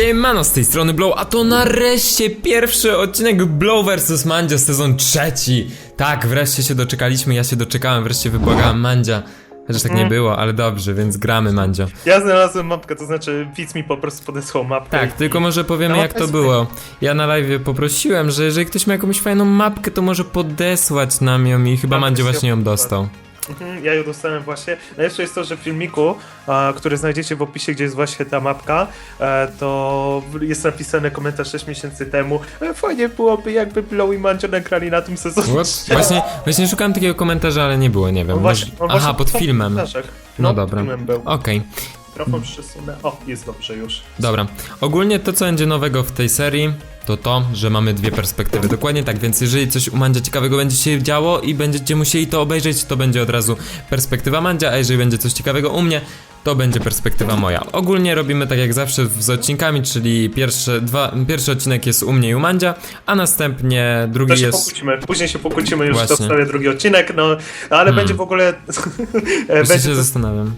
Siemano, z tej strony Blow, a to nareszcie pierwszy odcinek Blow vs Mandzia sezon trzeci. Tak, wreszcie się doczekaliśmy, ja się doczekałem, wreszcie wybłagałem Mandzia. Chociaż tak nie było, ale dobrze, więc gramy Mandzio. Ja znalazłem mapkę, to znaczy Fitz mi po prostu podesłał mapkę. Tak, i- tylko może powiemy No, jak to było. Ja na live poprosiłem, że jeżeli ktoś ma jakąś fajną mapkę, to może podesłać nam ją i chyba Mandzio właśnie ją dostał. Mhm, Ja ją dostałem właśnie. Najlepsze jest to, że w filmiku, który znajdziecie w opisie, gdzie jest właśnie ta mapka, e, to jest napisany komentarz 6 miesięcy temu. E, fajnie byłoby, jakby Blow i Mancio nagrali na tym sezonie. What? Właśnie, właśnie szukałem takiego komentarza, ale nie było, nie wiem. On właśnie, może... on Aha, właśnie pod w filmem. komentarzach. No No, dobra. pod filmem był. Okej. Mikrofon przesunę. O, jest dobrze już. Dobra, ogólnie to co będzie nowego w tej serii to to, że mamy dwie perspektywy. Dokładnie tak, więc jeżeli coś u Mandzia ciekawego będzie się działo i będziecie musieli to obejrzeć, to będzie od razu perspektywa Mandzia, a jeżeli będzie coś ciekawego u mnie, to będzie perspektywa moja. Ogólnie robimy tak jak zawsze z odcinkami, czyli pierwszy, dwa, pierwszy odcinek jest u mnie i u Mandzia, a następnie To drugi się jest... pokłócimy. Później się pokłócimy już, Właśnie. to wstawię drugi odcinek, no ale Hmm. będzie w ogóle. e, będzie się to zastanawiam.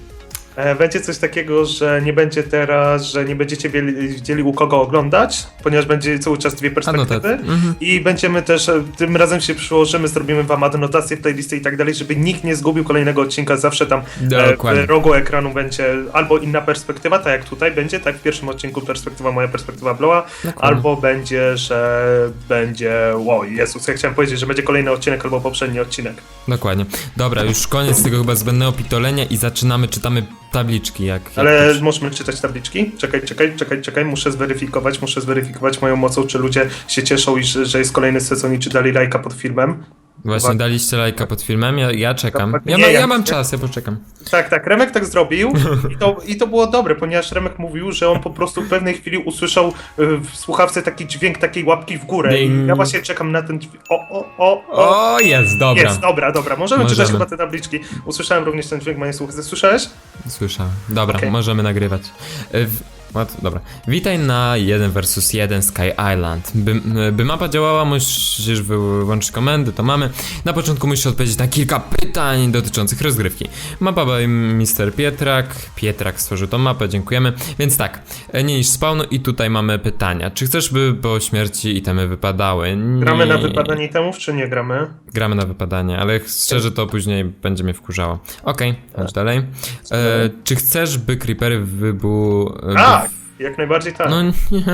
E, Będzie coś takiego, że nie będzie teraz, że nie będziecie wiedzieli, u kogo oglądać, ponieważ będzie cały czas dwie perspektywy. Mhm. I będziemy też, e, tym razem się przyłożymy, zrobimy wam adnotacje, playlisty i tak dalej, żeby nikt nie zgubił kolejnego odcinka. Zawsze tam e, Dokładnie. w rogu ekranu będzie albo inna perspektywa, tak jak tutaj będzie, tak w pierwszym odcinku perspektywa moja, perspektywa Bloa, albo będzie, że będzie, o Jezus, ja chciałem powiedzieć, że będzie kolejny odcinek albo poprzedni odcinek. Dokładnie. Dobra, już koniec tego chyba zbędnego pitolenia i zaczynamy, czytamy tabliczki, jak... jak Ale to- możemy czytać tabliczki? Czekaj, czekaj, czekaj, czekaj, muszę zweryfikować, muszę zweryfikować moją mocą, czy ludzie się cieszą, i że, że jest kolejny sezon i czy dali lajka pod filmem. Właśnie Uwaga. daliście lajka pod filmem, ja, ja czekam. Ja, Nie, ma, ja ja- mam czas, ja poczekam. Tak, tak, Remek tak zrobił i to, i to było dobre, ponieważ Remek mówił, że on po prostu w pewnej chwili usłyszał y, w słuchawce taki dźwięk takiej łapki w górę i Ding. ja właśnie czekam na ten dźwięk. O, o, o, o. O, jest, dobra. Jest, dobra, dobra, możemy, Możemy. czytać chyba te tabliczki. Usłyszałem również ten dźwięk, ma słuchawce. Słyszałeś? Słyszałem. Dobra, Okej. możemy nagrywać. W- What? Dobra. Witaj na 1 vs 1 Sky Island. By, by mapa działała, musisz wyłączyć komendy, to mamy. Na początku musisz odpowiedzieć na kilka pytań dotyczących rozgrywki. Mapa by Mr. Pietrak. Pietrak stworzył tą mapę, dziękujemy. Więc tak, e, nie niż spawnu i tutaj mamy pytania. Czy chcesz, by po śmierci itemy wypadały? Nie. Gramy na wypadanie itemów, czy nie gramy? Gramy na wypadanie, ale szczerze to później będzie mnie wkurzało. Okej, chodź dalej. E, czy chcesz, by creepery wybu... Tak, jak najbardziej tak. No nie.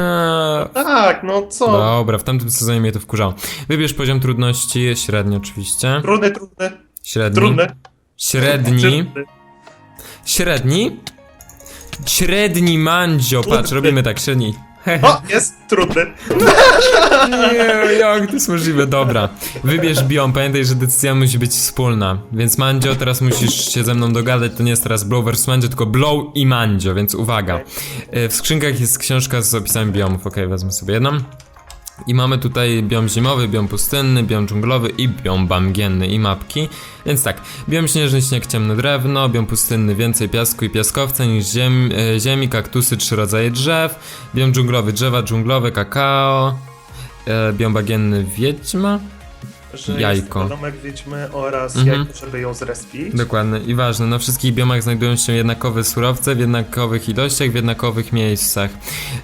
Tak, no co? Dobra, w tamtym sezonie mnie to wkurzało. Wybierz poziom trudności, średni oczywiście. Trudny, trudny, Średni. trudny. Średni. Trudny. Średni. Średni mandzio, patrz, robimy tak, średni. O, jest trudny. Nie, jak to jest możliwe? Dobra. Wybierz biom, pamiętaj, że decyzja musi być wspólna. Więc Mandzio, teraz musisz się ze mną dogadać. To nie jest teraz Blow vs Mandzio, tylko Blow i Mandzio, więc uwaga. E, W skrzynkach jest książka z opisami biomów. Okej, wezmę sobie jedną. I mamy tutaj biom zimowy, biom pustynny, biom dżunglowy i biom bamgienny i mapki. Więc tak, biom śnieżny, śnieg, ciemne drewno, biom pustynny, więcej piasku i piaskowca niż ziem, e, ziemi, kaktusy, trzy rodzaje drzew, biom dżunglowy, drzewa dżunglowe, kakao, e, biom bagienny, wiedźma. Że Jajko. jest domek wiedźmy oraz Mhm. jajko, żeby ją zrespić. Dokładnie i ważne, na wszystkich biomach znajdują się jednakowe surowce w jednakowych ilościach, w jednakowych miejscach.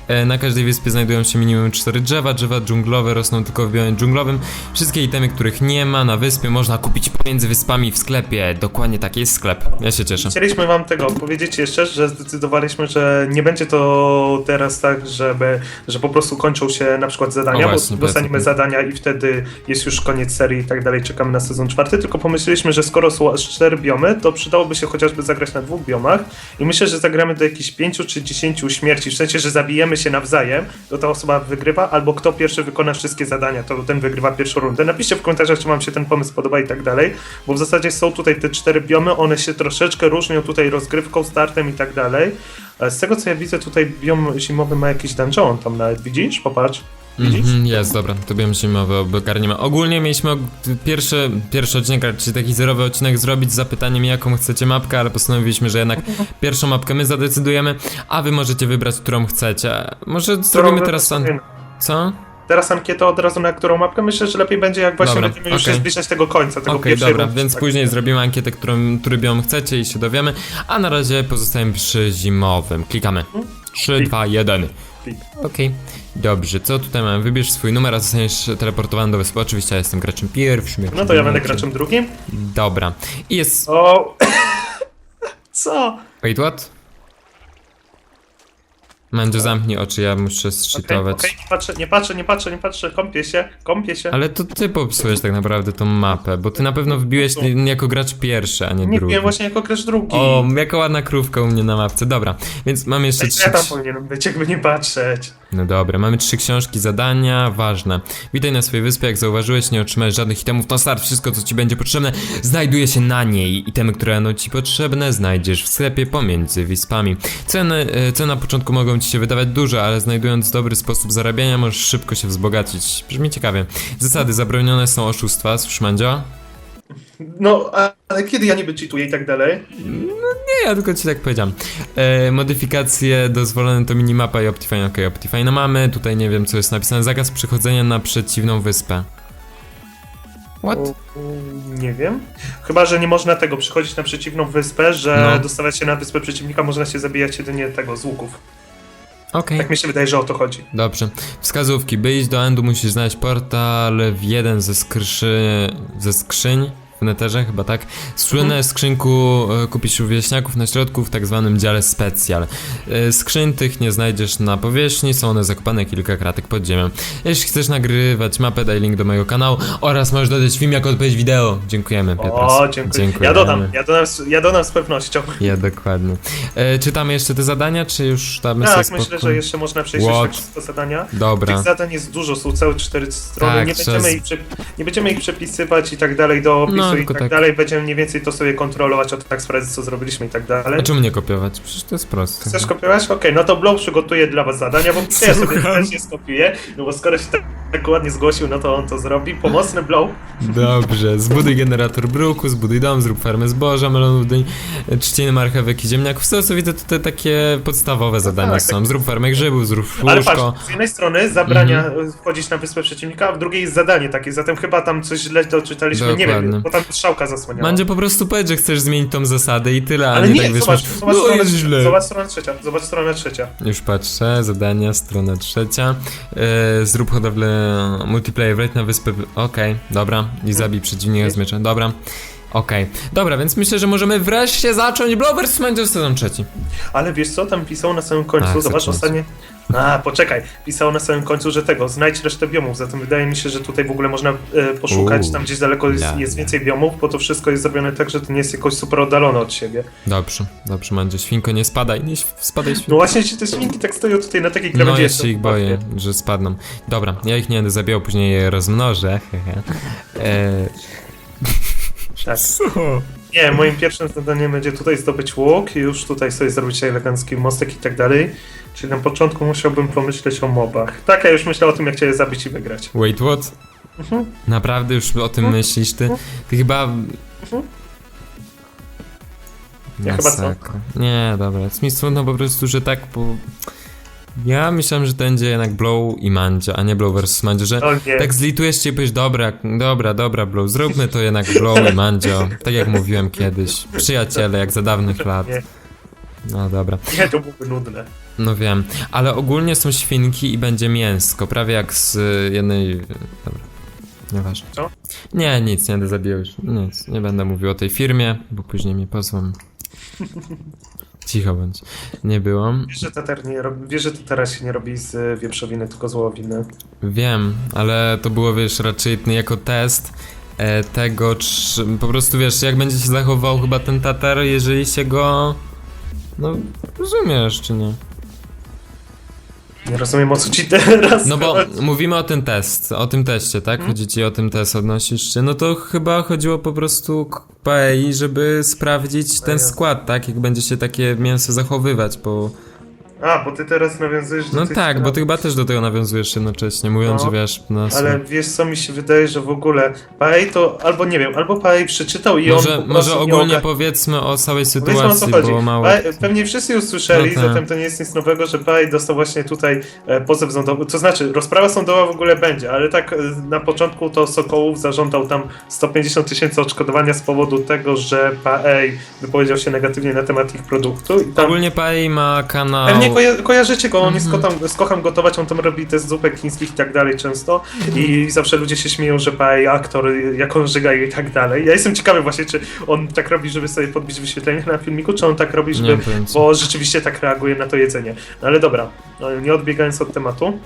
E, na każdej wyspie znajdują się minimum cztery drzewa, drzewa dżunglowe rosną tylko w biomie dżunglowym. Wszystkie itemy, których nie ma na wyspie można kupić pomiędzy wyspami w sklepie. Dokładnie taki jest sklep. Ja się cieszę. Chcieliśmy wam tego powiedzieć jeszcze, że zdecydowaliśmy, że nie będzie to teraz tak, żeby, że po prostu kończą się na przykład zadania, właśnie, bo dostaniemy zadania i wtedy jest już koniec serii i tak dalej, czekamy na sezon czwarty, tylko pomyśleliśmy, że skoro są aż cztery biomy, to przydałoby się chociażby zagrać na dwóch biomach i myślę, że zagramy do jakichś pięciu czy dziesięciu śmierci, w sensie, że zabijemy się nawzajem, to ta osoba wygrywa, albo kto pierwszy wykona wszystkie zadania, to ten wygrywa pierwszą rundę. Napiszcie w komentarzach, czy wam się ten pomysł podoba i tak dalej, bo w zasadzie są tutaj te cztery biomy, one się troszeczkę różnią tutaj rozgrywką, startem i tak dalej. E, Z tego co ja widzę, tutaj biom zimowy ma jakiś dungeon tam nawet, widzisz? Popatrz. Widzisz? Mhm, jest, dobra, to biom zimowy ogarniemy. Ogólnie mieliśmy pierwszy, pierwszy odcinek, czyli taki zerowy odcinek zrobić z zapytaniem jaką chcecie mapkę, ale postanowiliśmy, że jednak pierwszą mapkę my zadecydujemy, a wy możecie wybrać, którą chcecie. Może zrobimy Którą teraz... An-? Co? Teraz ankietę od razu na którą mapkę? Myślę, że lepiej będzie jak właśnie Dobra, będziemy już okej. się zbliżać tego końca, tego pierwszej dobra, rundy, więc tak. później zrobimy ankietę, którą, który biom chcecie i się dowiemy, a na razie pozostajemy przy zimowym. Klikamy. 3, 2, 1. plik. Okej, dobrze, co tutaj mamy? Wybierz swój numer, a zostaniesz teleportowany do wyspy. Oczywiście ja jestem graczem pierwszym. jak No to ja będę graczem drugim. Dobra. I jest... O! Co? Wait, what? Mandzio, zamknij oczy, ja muszę zczytować. okej, nie patrzę, nie patrzę, nie patrzę, nie patrzę, kąpię się, kąpię się. Ale to ty popsułeś tak naprawdę tą mapę, bo ty na pewno wbiłeś jako gracz pierwszy, a nie, Nie drugi. wiem, właśnie jako grasz drugi. O, jaka ładna krówka u mnie na mapce. Dobra, więc mamy jeszcze Ej, trzy... Ja tam powinienem być, jakby nie patrzeć. No dobra, mamy trzy książki, zadania, ważne. Witaj na swojej wyspie, jak zauważyłeś, nie otrzymałeś żadnych itemów, to start, wszystko co ci będzie potrzebne znajduje się na niej. Itemy, które będą ci potrzebne znajdziesz w sklepie pomiędzy wyspami. Ceny, e, ceny na początku mogą ci się wydawać duże, ale znajdując dobry sposób zarabiania możesz szybko się wzbogacić. Brzmi ciekawie. Zasady, zabronione są oszustwa, słyszysz Mandzio? No, ale kiedy ja niby cheatuję i tak dalej? Nie, ja tylko ci tak powiedziałem. E, modyfikacje dozwolone to minimapa i Optifine. Okej, Optifine mamy. Tutaj nie wiem, co jest napisane. Zakaz przechodzenia na przeciwną wyspę. What? O, Nie wiem. Chyba, że nie można tego przychodzić na przeciwną wyspę, że No. dostawać się na wyspę przeciwnika można się zabijać jedynie tego z łuków. Okej. Tak mi się wydaje, że o to chodzi. Dobrze. Wskazówki. By iść do Endu musisz znaleźć portal w jeden ze skrzy... ze skrzyń w neterze, chyba tak. Słynne Mhm. skrzynku e, kupisz u wieśniaków na środku w tak zwanym dziale specjal. E, Skrzyń tych nie znajdziesz na powierzchni, są one zakopane kilka kratek pod ziemią. Jeśli chcesz nagrywać mapę, daj link do mojego kanału oraz możesz dodać film jako odpowiedź wideo. Dziękujemy, Piotras. O, dziękuję. Ja dodam, ja dodam, z- ja dodam z pewnością. Ja dokładnie. E, czytamy jeszcze te zadania, czy już damy sobie Tak, myślę, że jeszcze można przejść What? jeszcze wszystko zadania. Dobra. Tych zadań jest dużo, są całe cztery strony. Tak, nie, będziemy ich nie będziemy ich przepisywać i tak dalej do opisu No, i tak, tak. dalej. Będziemy mniej więcej to sobie kontrolować, o tak sprawdzić, co zrobiliśmy i tak dalej. A czemu nie kopiować? Przecież to jest proste. Chcesz kopiować? Okej, no to Blow przygotuje dla was zadania, bo ja sobie też je skopiuję, no bo skoro się tak, tak ładnie zgłosił, no to on to zrobi. Pomocny Blow. Dobrze, zbuduj generator bruku, zbuduj dom, zrób farmę zboża, melonów, dyń, trzciny marchewek i ziemniaków. Co widzę, tutaj takie podstawowe zadania tak, są. Zrób farmę grzybów, zrób Ale łóżko. patrz, z jednej strony zabrania Mhm. wchodzić na wyspę przeciwnika, a w drugiej jest zadanie takie, zatem chyba tam coś źle doczytaliśmy, nie Dokładnie. wiem, bo tam strzałka zasłaniała. Mandzio po prostu powiedz, że chcesz zmienić tą zasadę i tyle, Ale nie, nie, tak wiesz, zobacz, zobacz, no stronę, źle. zobacz stronę trzecia, zobacz stronę trzecia. Już patrzę, zadania, strona trzecia. E, zrób hodowlę multiplayer, wejdź na wyspę. Okej, dobra. I zabij przeciwnika z mieczem. Dobra. Okej. Dobra, więc myślę, że możemy wreszcie zacząć Blowers Mandzio sezon trzeci. Ale wiesz co, tam pisało na samym końcu, Ach, zobacz zacząć. ostatnie... A, poczekaj, pisało na samym końcu, że tego, znajdź resztę biomów, zatem wydaje mi się, że tutaj w ogóle można e, poszukać, Uuu, tam gdzieś daleko jest, ja, jest ja. więcej biomów, bo to wszystko jest zrobione tak, że to nie jest jakoś super oddalone od siebie. Dobrze, dobrze, Mandzio. Świnko, nie spadaj, nie spadaj świnko. No właśnie te świnki tak stoją tutaj na takiej No, krawędzi. ja jestem się ich boję, że spadną. Dobra, ja ich nie będę zabijał, później je rozmnożę. e... Tak. Co? Nie, moim pierwszym zadaniem będzie tutaj zdobyć łuk i już tutaj sobie zrobić elegancki mostek i tak dalej. Czyli na początku musiałbym pomyśleć o mobach. Tak, ja już myślę o tym, jak cię je zabić i wygrać. Wait, what? Mhm. Naprawdę już o tym myślisz? Ty, ty chyba... Ja chyba co? Masakra. Nie, dobra, jest mi smutno po prostu, że tak, bo... Ja myślałem, że to będzie jednak Blow i Mandzio, a nie Blow versus Mandzio, że O nie. tak zlitujesz się i powiesz, dobra, dobra, dobra, Blow, zróbmy to jednak Blow i Mandzio, tak jak mówiłem kiedyś, przyjaciele, jak za dawnych lat. No dobra, nie, to byłoby nudne. no wiem, ale ogólnie są świnki i będzie mięsko, prawie jak z y, jednej... Dobra, nieważne. Co? Nie, nic, nie będę zabijał już, nic, nie będę mówił o tej firmie, bo później mi pozwą. Cicho bądź, nie byłam. Wiesz, że tatar nie robi, wiesz, że tatara się nie robi z e, wieprzowiny, tylko z wołowiny. Wiem, ale to było, wiesz, raczej jako test e, tego, czy po prostu, wiesz, jak będzie się zachował chyba ten tatar, jeżeli się go... No, rozumiesz, czy nie? Nie rozumiem, o co ci teraz No bo chodzi. mówimy o tym test, o tym teście, tak? Chodzi ci o tym test, odnosisz się. No to chyba chodziło po prostu PEI, żeby sprawdzić ten skład, tak? Jak będzie się takie mięso zachowywać, bo... A, bo ty teraz nawiązujesz do No tych tak, bo spraw. ty chyba też do tego nawiązujesz jednocześnie, mówiąc, No, że wiesz, no... Ale wiesz co, mi się wydaje, że w ogóle Paej to, albo nie wiem, albo Paej przeczytał i on Może, po może prostu nie ogólnie powiedzmy o całej Powiedzmy o co sytuacji, chodzi. bo mało... Paej- Pewnie wszyscy już słyszeli, No tak. zatem to nie jest nic nowego, że Paej dostał właśnie tutaj e, pozew sądowy. To znaczy, rozprawa sądowa w ogóle będzie, ale tak e, na początku to Sokołów zażądał tam 150 tysięcy odszkodowania z powodu tego, że Paej wypowiedział się negatywnie na temat ich produktu i tam Ogólnie PEI ma kanał Pewnie Koja kojarzycie go, on jest Mhm. kocham, z kocham gotować, on tam robi te z zupek chińskich i tak dalej często i zawsze ludzie się śmieją, że paj aktor, jak on żyga i tak dalej. Ja jestem ciekawy właśnie, czy on tak robi, żeby sobie podbić wyświetlenie na filmiku, czy on tak robi, żeby... bo rzeczywiście tak reaguje na to jedzenie. No ale dobra, no, nie odbiegając od tematu.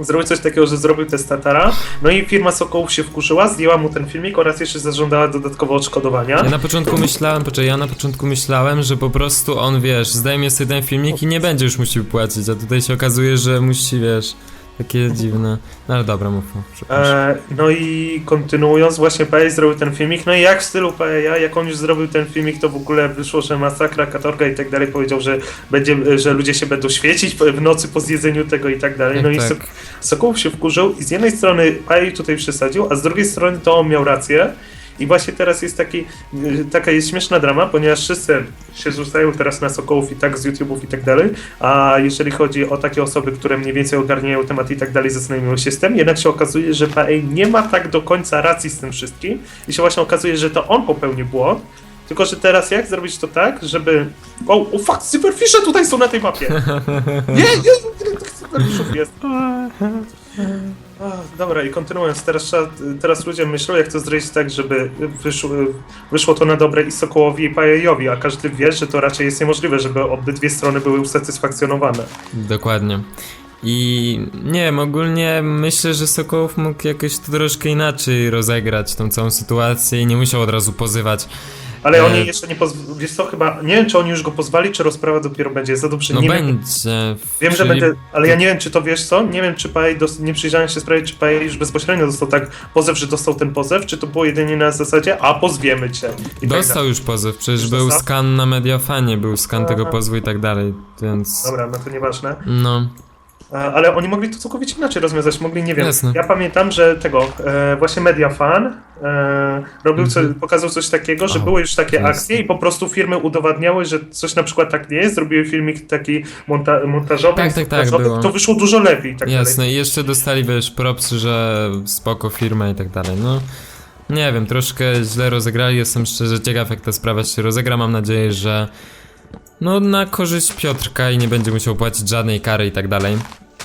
Zrobił coś takiego, że zrobił test Tatara, no i firma Sokołów się wkurzyła, zdjęła mu ten filmik oraz jeszcze zażądała dodatkowo odszkodowania. Ja na początku myślałem, poczekaj, ja na początku myślałem, że po prostu on, wiesz, zdejmie sobie ten filmik i nie będzie już musiał płacić, a tutaj się okazuje, że musi, wiesz, takie dziwne... No ale dobra, mów. E, no i kontynuując, właśnie PA zrobił ten filmik, no i jak w stylu PA, jak on już zrobił ten filmik, to w ogóle wyszło, że masakra, katorga i tak dalej, powiedział, że będzie, że ludzie się będą świecić w nocy po zjedzeniu tego i tak dalej, no i Tak. Sok Sokołów się wkurzył i z jednej strony PA tutaj przesadził, a z drugiej strony to on miał rację i właśnie teraz jest taki, y, taka jest śmieszna drama, ponieważ wszyscy się rzucają teraz na Sokołów i tak z YouTube'ów i tak dalej, a jeżeli chodzi o takie osoby, które mniej więcej ogarniają temat i tak dalej, zastanawiają się z tym, jednak się okazuje, że PA nie ma tak do końca racji z tym wszystkim i się właśnie okazuje, że to on popełnił błąd, tylko że teraz jak zrobić to tak, żeby... O, o fuck, tutaj są na tej mapie! Nie, nie, ile tych cyberfiszów jest? Dobra, i kontynuując, teraz, teraz ludzie myślą, jak to zrobić tak, żeby wyszło, wyszło to na dobre i Sokołowi i Pajejowi, a każdy wie, że to raczej jest niemożliwe, żeby obydwie strony były usatysfakcjonowane. Dokładnie. I nie wiem, ogólnie myślę, że Sokołów mógł jakoś to troszkę inaczej rozegrać tą całą sytuację i nie musiał od razu pozywać. Ale E, oni jeszcze nie pozwali, wiesz co, chyba, nie wiem, czy oni już go pozwali, czy rozprawa dopiero będzie, za dobrze, No nie wiem. będzie. Wiem, że czyli- będę, ale ja nie wiem, czy to wiesz co, nie wiem, czy Paj, dos- nie przyjrzałem się sprawie, czy Paj już bezpośrednio dostał tak pozew, że dostał ten pozew, czy to było jedynie na zasadzie, a pozwiemy cię. I tak Dostał już pozew, przecież Już był dostał? skan na Mediafanie, był skan tego pozwu i tak dalej, więc... Dobra, no to nieważne. No, E, Ale oni mogli to całkowicie inaczej rozwiązać, mogli, nie wiem. Jasne. Ja pamiętam, że tego, e, właśnie Mediafan e, robił co, pokazał coś takiego, że Mhm. O, były już takie jasne. akcje i po prostu firmy udowadniały, że coś na przykład tak nie jest, zrobiły filmik taki monta montażowy, Tak, tak, tak, było. to wyszło dużo lepiej tak dalej. jasne. I jeszcze dostali, wiesz, propsy, że spoko firma i tak dalej, no... Nie wiem, troszkę źle rozegrali, jestem szczerze ciekaw jak ta sprawa się rozegra, mam nadzieję, że... No, na korzyść Piotrka i nie będzie musiał płacić żadnej kary i tak dalej.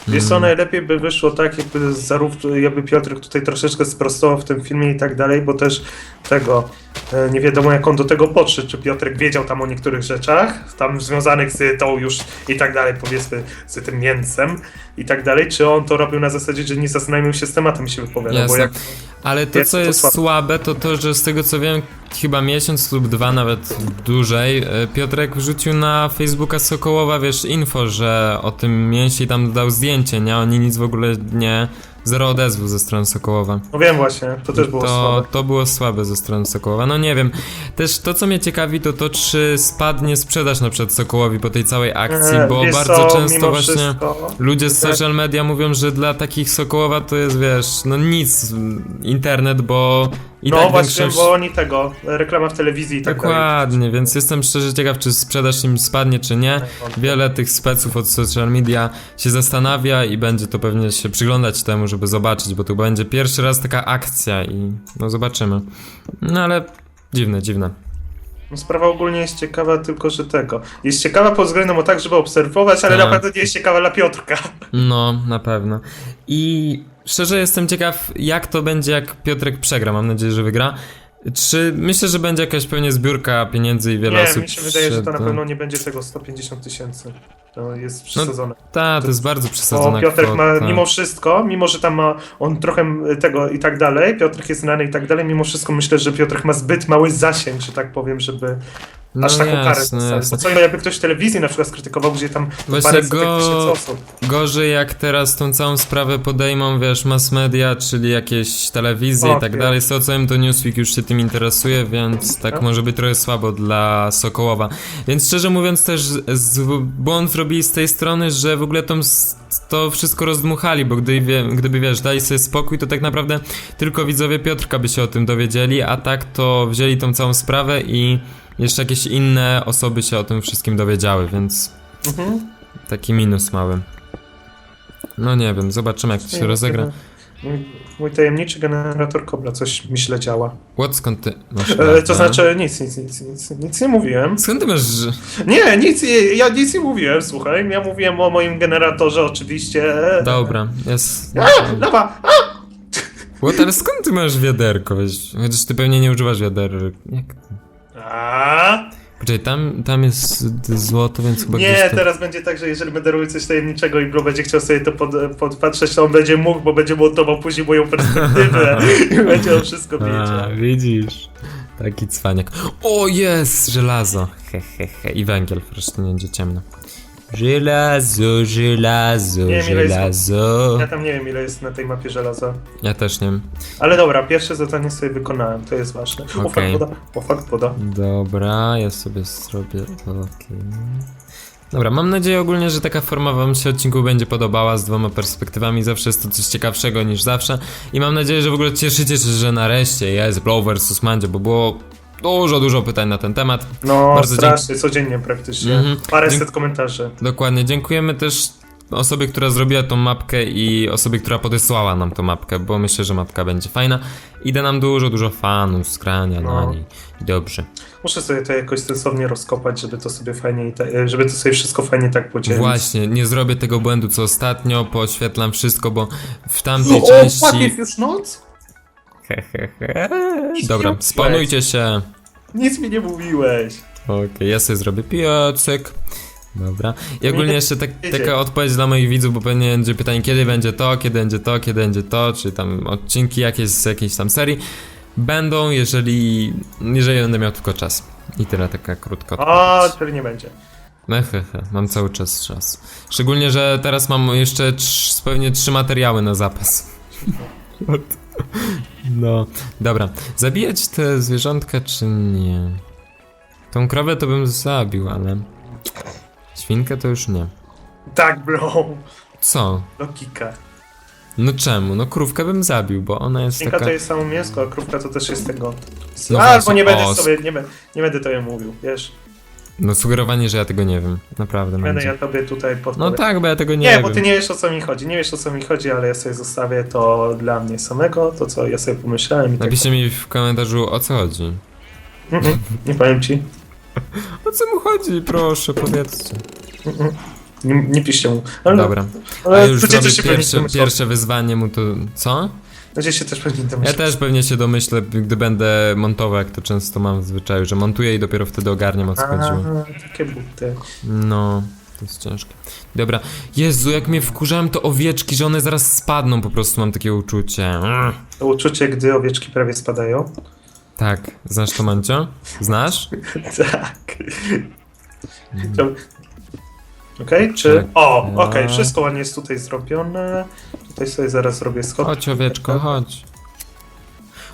Wiesz co, Mm. najlepiej by wyszło tak, jakby zarówno, jakby Piotr tutaj troszeczkę sprostował w tym filmie i tak dalej, bo też tego, nie wiadomo jak on do tego podszedł, czy Piotrek wiedział tam o niektórych rzeczach, tam związanych z tą już i tak dalej, powiedzmy, z tym mięsem i tak dalej, czy on to robił na zasadzie, że nie zastanowił się z tematem się wypowiadał, bo jak Ale to, Jest co to jest słabe. słabe, to to, że z tego co wiem, chyba miesiąc lub dwa, nawet dłużej, e, Piotrek wrzucił na Facebooka Sokołowa, wiesz, info, że o tym mięsie i tam dał zdjęcie, nie? Oni nic w ogóle nie... Zero odezwu ze strony Sokołowa. no wiem właśnie, to też było to, słabe. to było słabe ze strony Sokołowa. No nie wiem. Też to, co mnie ciekawi, to to, czy spadnie sprzedaż na przykład Sokołowi po tej całej akcji, E, bo wiesz bardzo co, często właśnie... wszystko, Ludzie z Tak. social media mówią, że dla takich Sokołowa to jest, wiesz, no nic, internet, bo i no tak właśnie, większość... bo oni tego, reklama w telewizji i tak dalej. Dokładnie, więc jestem szczerze ciekaw, czy sprzedaż im spadnie, czy nie. Wiele tych speców od social media się zastanawia i będzie to pewnie się przyglądać temu, żeby zobaczyć, bo to będzie pierwszy raz taka akcja i no zobaczymy. No ale dziwne, dziwne. No, Sprawa ogólnie jest ciekawa, tylko że tego. Jest ciekawa pod względem o tak, żeby obserwować, ale Tak. na pewno nie jest ciekawa dla Piotrka. No, na pewno. I szczerze jestem ciekaw, jak to będzie, jak Piotrek przegra. Mam nadzieję, że wygra. Czy myślę, że będzie jakaś pewnie zbiórka pieniędzy i wiele Nie, osób. mi się wydaje, że to na pewno nie będzie tego 150 tysięcy. To jest przesadzone. Ta, to jest bardzo przesadzona Bo Piotrek ma, mimo wszystko, mimo że tam ma on trochę tego i tak dalej, Piotrek jest znany i tak dalej, mimo wszystko myślę, że Piotrek ma zbyt mały zasięg, że tak powiem, żeby No aż taką karę jasne, dostać. jasne. Bo co jakby ktoś telewizji na przykład skrytykował, gdzie tam Właśnie parę go- tysięcy osób. Gorzej jak teraz tą całą sprawę podejmą, wiesz, mass media, czyli jakieś telewizje O, i tak wiem. dalej. Z co wiem, to Newsweek już się tym interesuje, więc tak Tak. może być trochę słabo dla Sokołowa. Więc szczerze mówiąc też z, błąd zrobili z tej strony, że w ogóle tą, to wszystko rozdmuchali, bo gdy, wie, gdyby, wiesz, dali sobie spokój, to tak naprawdę tylko widzowie Piotrka by się o tym dowiedzieli, a tak to wzięli tą całą sprawę i jeszcze jakieś inne osoby się o tym wszystkim dowiedziały, więc Mhm. taki minus mały. No nie wiem, zobaczymy jak to się rozegra. Mój, tajemniczy generator kobra, coś mi źle działa. What, skąd ty masz E, prawdę? to znaczy, nic, nic, nic, nic, nic nie mówiłem. Skąd ty masz... że- Nie, nic, ja nic nie mówiłem, słuchaj. Ja mówiłem o moim generatorze oczywiście. Dobra, jest... A, lawa! A! What, ale skąd ty masz wiaderko? Weź, chociaż ty pewnie nie używasz wiaderek. Jak? A? Poczekaj, tam, tam jest złoto, więc chyba Nie, gdzieś to... teraz będzie tak, że jeżeli będę robił coś tajemniczego i Bro będzie chciał sobie to pod, podpatrzeć, to on będzie mógł, bo będzie montował później moją perspektywę i będzie on wszystko A, wiedział. widzisz. Taki cwaniak. O, jest! Żelazo. He, he, he. I węgiel, zresztą nie będzie ciemno. Żelazo, żelazo, Nie wiem, ile jest- żelazo. Ja tam nie wiem ile jest na tej mapie żelaza. Ja też nie wiem. Ale dobra, pierwsze zadanie sobie wykonałem, to jest ważne. O Okej. fakt woda, o fakt woda. Dobra, ja sobie zrobię. Okej. Dobra, mam nadzieję ogólnie, że taka forma Wam się odcinku będzie podobała z dwoma perspektywami. Zawsze jest to coś ciekawszego niż zawsze. I mam nadzieję, że w ogóle cieszycie się, że nareszcie jest Blow vs. Mandzio, bo było dużo, dużo pytań na ten temat. No, Bardzo strasznie, codziennie praktycznie. Mhm. Paręset Dzięk- komentarzy. Dokładnie, dziękujemy też osobie, która zrobiła tą mapkę i osobie, która podesłała nam tą mapkę, bo myślę, że mapka będzie fajna i da nam dużo, dużo fanów, skrania na No. niej. Dobrze. Muszę sobie to jakoś sensownie rozkopać, żeby to sobie fajnie, i ta- żeby to sobie wszystko fajnie tak podzielić. Właśnie, nie zrobię tego błędu co ostatnio, poświetlam wszystko, bo w tamtej O, fuck, części... jest już noc? He, he, he. Dobra, mówiłeś. spawnujcie się. Nic mi nie mówiłeś. Okej, ja sobie zrobię piecyk. Dobra. I ogólnie jeszcze tak, taka odpowiedź dla moich widzów, bo pewnie będzie pytanie, kiedy będzie to, kiedy będzie to, kiedy będzie to, czy tam odcinki jakieś z jakiejś tam serii. Będą, jeżeli, jeżeli będę miał tylko czas. I tyle, taka krótka A, odpowiedź. czyli nie będzie. No he, he, mam cały czas czas. Szczególnie, że teraz mam jeszcze trz, pewnie trzy materiały na zapas. No, dobra. Zabijać te zwierzątka czy nie? Tą krowę to bym zabił, ale... Świnkę to już nie. Tak, bro. Co? Logika. No czemu? No krówkę bym zabił, bo ona jest Świnka taka... to jest samo mięsko, a krówka to też jest tego. No a, właśnie, albo nie będę o, sobie, nie, bę- nie będę tobie mówił, wiesz? No sugerowanie, że ja tego nie wiem. Naprawdę Będę będzie. ja tobie tutaj No podpowiem. tak, bo ja tego nie, Nie, wiem. bo ty nie wiesz o co mi chodzi. Nie wiesz o co mi chodzi, ale ja sobie zostawię to dla mnie samego, to co ja sobie pomyślałem i tak. Napiszcie mi w komentarzu o co chodzi. Mm-mm, Nie powiem ci. O co mu chodzi? Proszę, powiedzcie. Nie, nie piszcie mu. Ale, Dobra. A ale już też się pewnie pierwsze, pierwsze wyzwanie mu to... Co? Ludzie się też pewnie Ja domyślą. też pewnie się domyślę, gdy będę montował, jak to często mam w zwyczaju, że montuję i dopiero wtedy ogarniam o co chodziło. Takie buty. No, to jest ciężkie. Dobra. Jezu, jak mnie wkurzałem to owieczki, że one zaraz spadną, po prostu mam takie uczucie. Mm. To uczucie, gdy owieczki prawie spadają. Tak, znasz to, Mancio? Znasz? tak. To- Okej, czy... Tak. O, okej, wszystko ładnie jest tutaj zrobione. Tutaj sobie zaraz zrobię schod. Chodź, owieczko, chodź.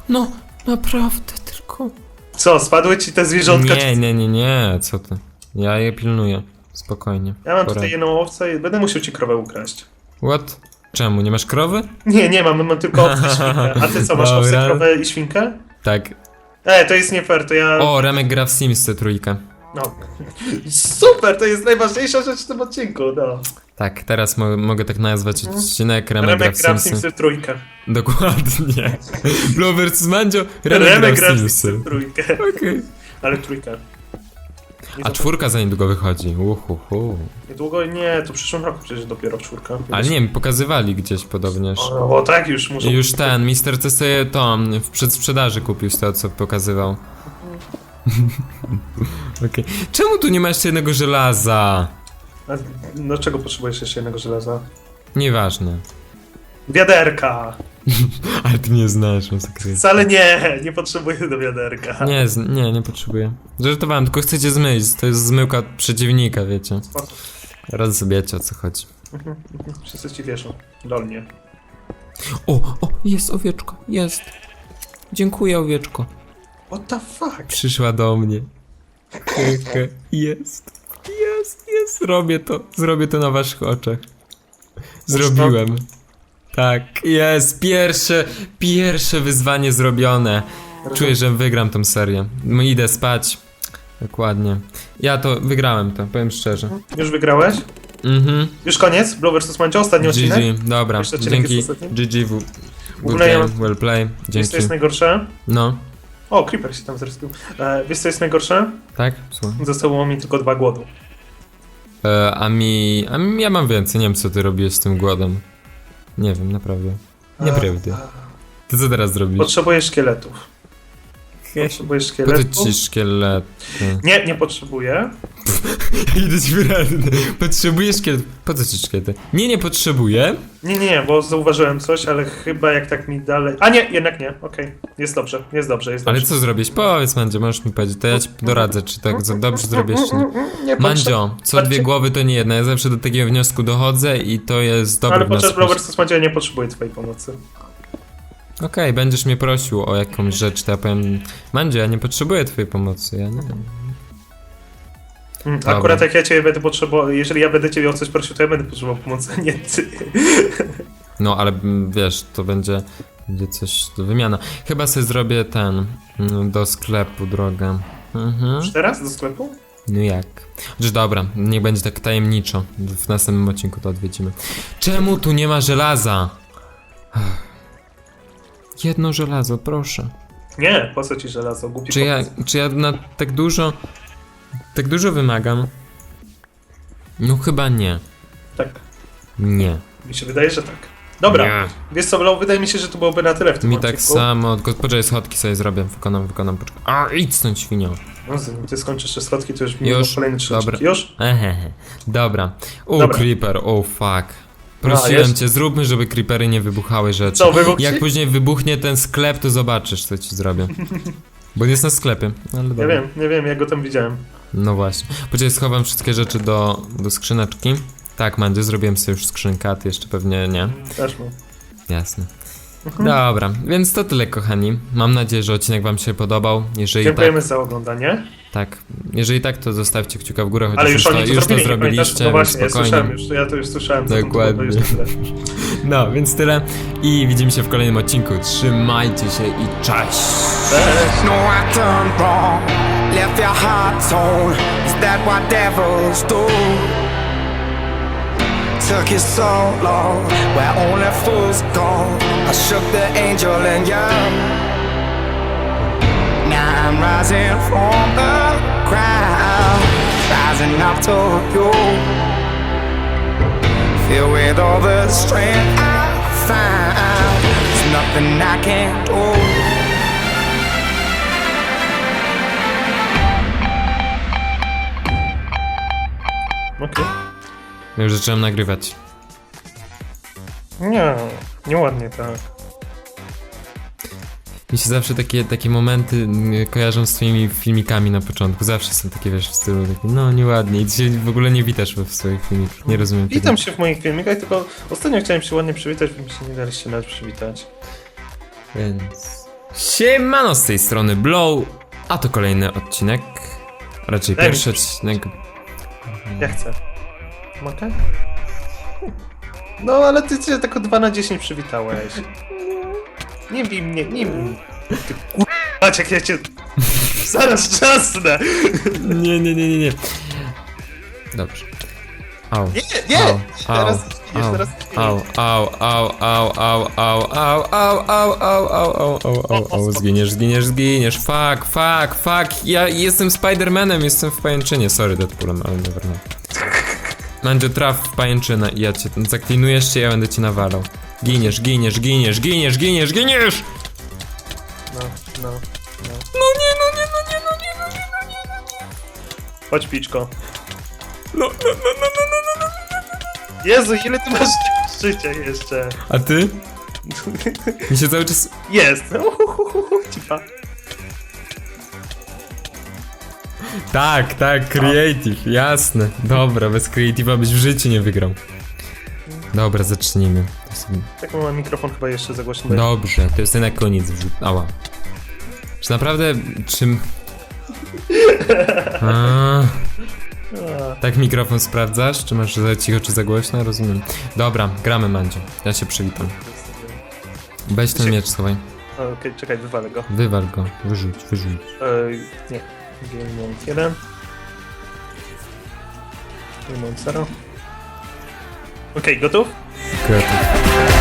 No, naprawdę, tylko... Co, spadły ci te zwierzątka? Nie, nie, nie, nie, co ty? Ja je pilnuję. Spokojnie. Ja mam tutaj jedną owcę i będę musiał ci krowę ukraść. What? Czemu? Nie masz krowy? Nie, nie mam, mam tylko owcę i świnkę. A ty co, masz owcę, Dobra. krowę i świnkę? Tak. E, to jest nie fair, to ja... O, Remek gra w Simsy trójkę. No. Super, to jest najważniejsza rzecz w tym odcinku, no. Tak, teraz mo mogę tak nazwać odcinek Remek, gra Remek gra w Simsy. Trójkę. Dokładnie. Blue vs. Mandzio, Remek, Remek gra w Simsy. Trójkę. Okej. Ale trójkę. Nie A za- czwórka za niedługo wychodzi. Uhuhu. Niedługo, nie, to w przyszłym roku przecież dopiero czwórka. Ale nie wiem, pokazywali gdzieś podobnież. O, no, bo tak już muszą... I już ten, Mister C sobie to w przedsprzedaży kupił tego, co pokazywał. Okej. Czemu tu nie ma jeszcze jednego żelaza? A, no czego potrzebujesz jeszcze jednego żelaza? Nieważne. Wiaderka! Ale ty mnie znasz, masakry. Wcale nie, nie potrzebuję do wiaderka. Nie, nie, nie potrzebuję. Żartowałem, tylko chcecie zmyć. To jest zmyłka przeciwnika, wiecie. Spoko. Wiecie o co chodzi. Mhm, mhm, Wszyscy ci wieszą. Dolnie. O, o, jest owieczko, jest. Dziękuję, owieczko. What the fuck? Przyszła do mnie. Jest. Jest, jest. Zrobię to. Zrobię to na waszych oczach. Zrobiłem. Tak, jest. Pierwsze, pierwsze wyzwanie zrobione. Czuję, że wygram tą serię. Idę spać. Dokładnie. Ja to wygrałem to, powiem szczerze. Już wygrałeś? Mhm. Już koniec? Blow vs. Mancio, ostatni odcinek? GG, dobra. Jeszcze odcinek Dzięki. jest ostatni? GG. w- Good ogóle ja game, well play, Wiesz co dzięki. jest najgorsze? No, O, Creeper się tam zrespił. E, wiesz co jest najgorsze? tak? Słucham. Zostało mi tylko dwa głodu. E, a mi, a mi, ja mam więcej, nie wiem co ty robiłeś z tym głodem. Nie wiem, naprawdę. Nieprawda. Ty co teraz zrobisz? Potrzebuję szkieletów. Potrzebuję Po co szkieletów. ci szkielet? Nie, nie potrzebuję. Idę ci wyraźnie. Potrzebujesz szkielet. Po co ci szkielety? Nie, nie potrzebuję. Nie, nie, nie, bo zauważyłem coś, ale chyba jak tak mi dalej... A nie, jednak nie, okej. Jest dobrze, jest dobrze, jest Ale dobrze. co zrobić? Powiedz, Mandzio, możesz mi powiedzieć, to ja ci doradzę, czy tak za dobrze zrobisz, czy nie. Nie Mandzio, co dwie głowy to nie jedna. Ja zawsze do takiego wniosku dochodzę i to jest dobry Ale podczas wniosek. Blowers to Smadzie nie potrzebuję twojej pomocy. Okej, będziesz mnie prosił o jakąś rzecz, to ja powiem, Mandzio, ja nie potrzebuję twojej pomocy, ja nie Mm, Dobra. Akurat jak ja ciebie będę potrzebował, jeżeli ja będę ciebie o coś prosił, to ja będę potrzebował pomocy, a nie ty. No, ale mm, wiesz, to będzie, będzie coś do wymiana. Chyba sobie zrobię ten, mm, do sklepu drogę. Mhm. Już teraz do sklepu? No jak? Chociaż dobra, niech będzie tak tajemniczo. W następnym odcinku to odwiedzimy. Czemu tu nie ma żelaza? Ech. Jedno żelazo, proszę. Nie, po co ci żelazo, głupi Czy ja, pomysł. czy ja na tak dużo, tak dużo wymagam? No chyba nie. Tak, Nie. mi się wydaje, że tak. Dobra, Nie. wiesz co, Blau, wydaje mi się, że to byłoby na tyle w tym Mi tak odcinku. samo, tylko poczekaj, schodki sobie zrobię, wykonam, wykonam, poczekaj. A, idź stąd świnio. No, zanim ty skończysz te schodki, to już mi Już, kolejny trzy dobra. odcinki. Już? Ehehe. Dobra. Dobra. creeper, oh fuck. Prosiłem jest. cię, zróbmy, żeby creepery nie wybuchały rzeczy. Co, wybuchnie? Jak później wybuchnie ten sklep, to zobaczysz, co ci zrobię. Bo jest na sklepie. Ale Nie wiem, nie wiem, ja go tam widziałem. No właśnie. Poczekaj, schowam wszystkie rzeczy do, do skrzyneczki. Tak, Mandzie, zrobiłem sobie już skrzynkę, a ty jeszcze pewnie nie. Też mu. Jasne. Mhm. Dobra, więc to tyle, kochani. Mam nadzieję, że odcinek wam się podobał. Jeżeli tak, Dziękujemy za oglądanie. Tak. Jeżeli tak, to zostawcie kciuka w górę, chociaż Ale już to, oni to już to zrobiliście, No właśnie, ja spokojnie. słyszałem już, ja to już słyszałem. Dokładnie. było, to już tyle. No, więc tyle. I widzimy się w kolejnym odcinku. Trzymajcie się i cześć! No, I done wrong, left your heart torn. Is that what devils do? Took you so long, where only fools go. I shook the angel in you. I'm rising from the ground, rising up to you. Filled with all the strength I found, there's nothing I can't do. Okej. Już zacząłem nagrywać. Nie, nieładnie tak. Mi się zawsze takie, takie momenty mm, kojarzą z twoimi filmikami na początku. Zawsze są takie, wiesz, w stylu taki, no nieładnie. I ty się w ogóle nie witasz w swoich filmikach. Nie rozumiem tego. Witam się w moich filmikach, tylko ostatnio chciałem się ładnie przywitać, bo mi się nie daliście nawet przywitać. Więc... Siemano z tej strony Blow, a to kolejny odcinek. Raczej Daj pierwszy odcinek. Ja chcę. Mogę? No, ale ty się tylko 2 na 10 przywitałeś. Nie bij mnie, nie bij mnie. Ty kurwa, jak ja cię... Zaraz czasnę! Nie, nie, nie, nie, nie. Dobrze. Au. Nie, nie! Au, Teraz, au, raz. Au, au, au, au, au, au, au, au, au, au, au, au, au, au, au, zginiesz, zginiesz, zginiesz, fuck, fuck, fuck, ja jestem Spidermanem, jestem w pajęczynie, sorry Deadpoolem, ale dobra. Mandzio, traf w pajęczynę i ja cię, zaklinujesz się, ja będę cię nawalał. Giniesz, giniesz, giniesz, giniesz, giniesz, giniesz! No, no, no. No nie, no nie, no nie, no nie, no nie, no nie, no nie. Chodź, piczko. No, no, no, no, no, no, no. Jezu, ile ty masz życia jeszcze? A ty? Mi się cały czas... Jest! Cipa. Tak, tak, creative, jasne. Dobra, bez creative'a byś w życiu nie wygrał. Dobra, zacznijmy. Tak mam mikrofon chyba jeszcze za głośno. Dobrze, to jest na koniec. Ała. Czy naprawdę, czym... A, tak mikrofon sprawdzasz? Czy masz za cicho, czy za głośno? Rozumiem. Dobra, gramy, Mandzio. Ja się przywitam. Weź ten miecz, schowaj. Okej, czekaj, wywalę go. Wywal go, wyrzuć, wyrzuć. Ej, nie. Game 1. Game 0. Okej, gotów? Kreatyw.